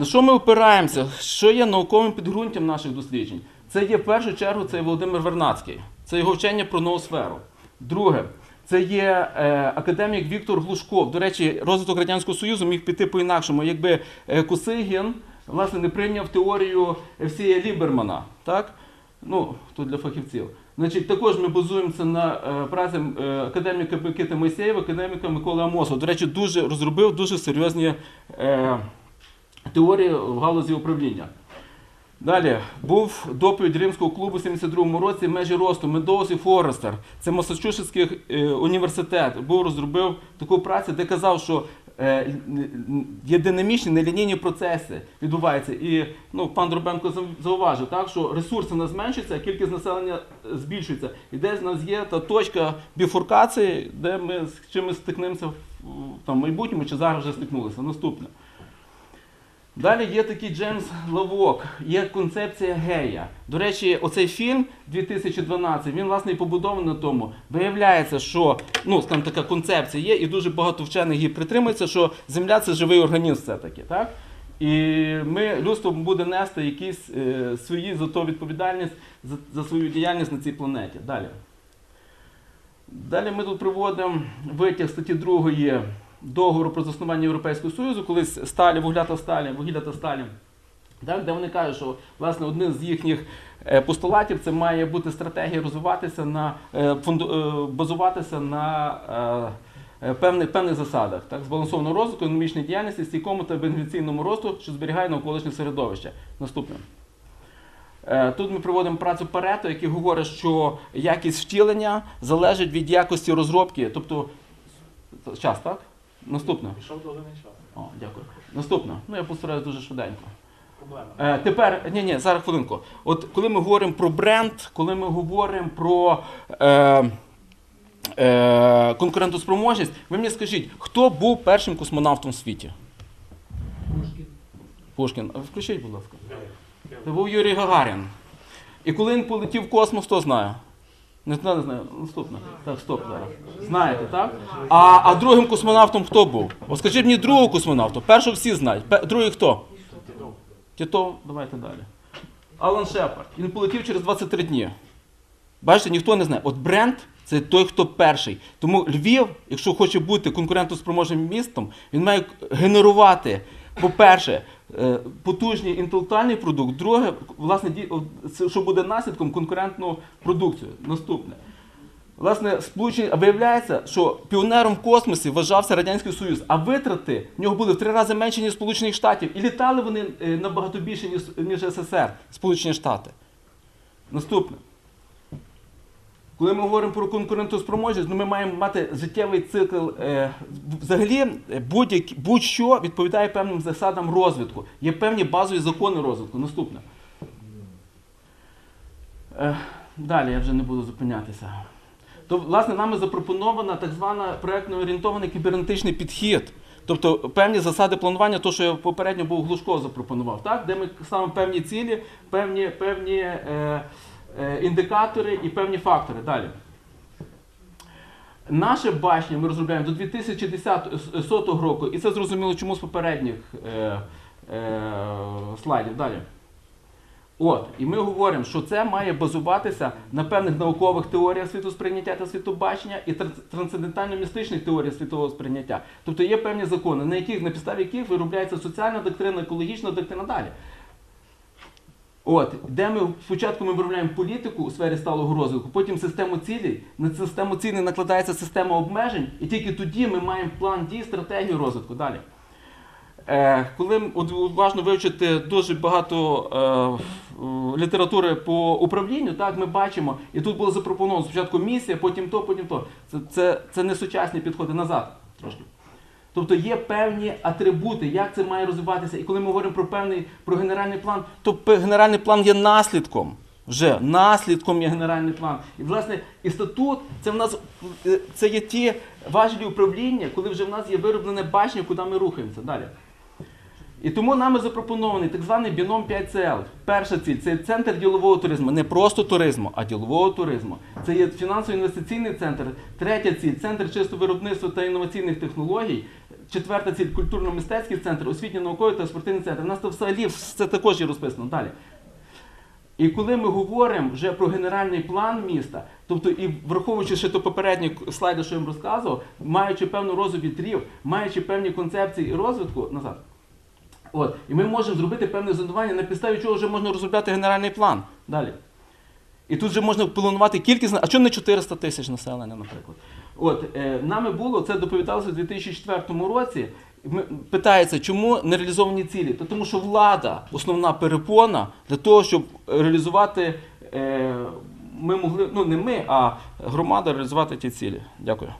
На що ми опираємося? Що є науковим підґрунтям наших досліджень? Це є в першу чергу це Володимир Вернацький, це його вчення про ноосферу. Друге, це є е, академік Віктор Глушков. До речі, розвиток Радянського Союзу міг піти по-інакшому, якби е, Косигін власне не прийняв теорію Евсія Лібермана. Так? Ну, тут для фахівців. Значить, також ми базуємося на е, праці е, академіка Микити Мойсеєва, академіка Миколи Амосова. До речі, дуже розробив дуже серйозні е, теорії в галузі управління. Далі був доповідь Римського клубу у 72-му році межі росту Медоуз і Форестер. Це Масачусетський е, університет. Був розробив таку працю, де казав, що е, є динамічні нелінійні процеси відбуваються. І ну, пан Дробенко зауважив, так, що ресурси у нас зменшуються, а кількість населення е, збільшується. І десь у нас є та точка біфуркації, де ми з чимось стикнемося в там, майбутньому чи зараз вже стикнулися. Наступне. Далі є такий Джеймс Лавок, є концепція гея. До речі, оцей фільм 2012, він власне і побудований на тому. Виявляється, що ну, там така концепція є, і дуже багато вчених її притримується, що Земля це живий організм все-таки. Так? І ми, людство буде нести якісь е, свої за то відповідальність за, за свою діяльність на цій планеті. Далі. Далі ми тут приводимо витяг статті 2 договору про заснування Європейського Союзу, колись сталі, вугля та сталі, вугілля та сталі. Так, де вони кажуть, що власне одним з їхніх е, постулатів це має бути стратегія розвиватися на е, е, базуватися на певних, певних засадах, так, збалансованого розвитку, економічної діяльності, стійкому та вегетаційному росту, що зберігає навколишнє середовище. Наступне. Тут ми проводимо працю Парето, який говорить, що якість втілення залежить від якості розробки. Тобто, час, так? Наступне. Пішов довгий час. О, дякую. Наступне. Ну, я постараюсь дуже швиденько. Е, тепер, ні, ні, зараз хвилинку. От коли ми говоримо про бренд, коли ми говоримо про е, е, конкурентоспроможність, ви мені скажіть, хто був першим космонавтом в світі? Пушкін. А Включіть, будь ласка. Це був Юрій Гагарін. І коли він полетів в космос, хто знає? Не знаю, не знаю. Наступне. Так, стоп зараз. Знаєте, так? А, а другим космонавтом хто був? От скажіть мені другого космонавта. Першого всі знають. Пе- Другий хто? Тітов, давайте далі. Алан Шепард. Він полетів через 23 дні. Бачите, ніхто не знає. От бренд це той, хто перший. Тому Львів, якщо хоче бути конкурентоспроможним містом, він має генерувати, по-перше, потужний інтелектуальний продукт, друге, власне, що буде наслідком конкурентну продукцію. Наступне. Власне, сполучені, виявляється, що піонером в космосі вважався Радянський Союз, а витрати в нього були в три рази менші, ніж Сполучених Штатів. І літали вони е, набагато більше, ніж СССР, Сполучені Штати. Наступне. Коли ми говоримо про конкурентоспроможність, ну ми маємо мати життєвий цикл. Е, взагалі, е, будь-що відповідає певним засадам розвитку. Є певні базові закони розвитку. Наступне. Е, далі я вже не буду зупинятися. То, власне, нами запропонована так звана проєктно орієнтований кібернетичний підхід. Тобто певні засади планування, то, що я попередньо був Глушко запропонував, так? де ми ставимо певні цілі, певні, певні е, індикатори і певні фактори. Далі. Наше бачення ми розробляємо до 2010 року, і це зрозуміло чому з попередніх е, е, слайдів. Далі. От, і ми говоримо, що це має базуватися на певних наукових теоріях світосприйняття та світобачення і трансцендентально-містичних теоріях світового сприйняття. Тобто є певні закони, на яких на підставі яких виробляється соціальна доктрина, екологічна доктрина далі. От, де ми спочатку ми виробляємо політику у сфері сталого розвитку, потім систему цілей, на систему цілей накладається система обмежень, і тільки тоді ми маємо план дій, стратегію розвитку. Далі. Е, коли от уважно вивчити дуже багато е, літератури по управлінню, так ми бачимо, і тут було запропоновано спочатку місія, потім то, потім то. Це, це, це не сучасні підходи назад трошки. Тобто є певні атрибути, як це має розвиватися. І коли ми говоримо про певний про генеральний план, то генеральний план є наслідком. Вже наслідком є генеральний план. І власне і статут це в нас е, це є ті важелі управління, коли вже в нас є вироблене бачення, куди ми рухаємося далі. І тому нами запропонований так званий біном 5CL. Перша ціль це центр ділового туризму, не просто туризму, а ділового туризму. Це є фінансово-інвестиційний центр. Третя ціль центр чисто виробництва та інноваційних технологій. Четверта ціль культурно-мистецький центр, освітньо-науковий та спортивний центр. У нас це взагалі це також є розписано. Далі. І коли ми говоримо вже про генеральний план міста, тобто і враховуючи ще то попередні слайди, що я вам розказував, маючи певну розу вітрів, маючи певні концепції і розвитку назад. От, і ми можемо зробити певне зонування, на підставі чого вже можна розробляти генеральний план. Далі. І тут вже можна планувати кількість, а чому не 400 тисяч населення, наприклад. От, е, нами було, це доповідалося у 2004 році. Питається, чому не реалізовані цілі? Та тому що влада основна перепона для того, щоб реалізувати, е, ми могли, ну не ми, а громада реалізувати ті цілі. Дякую.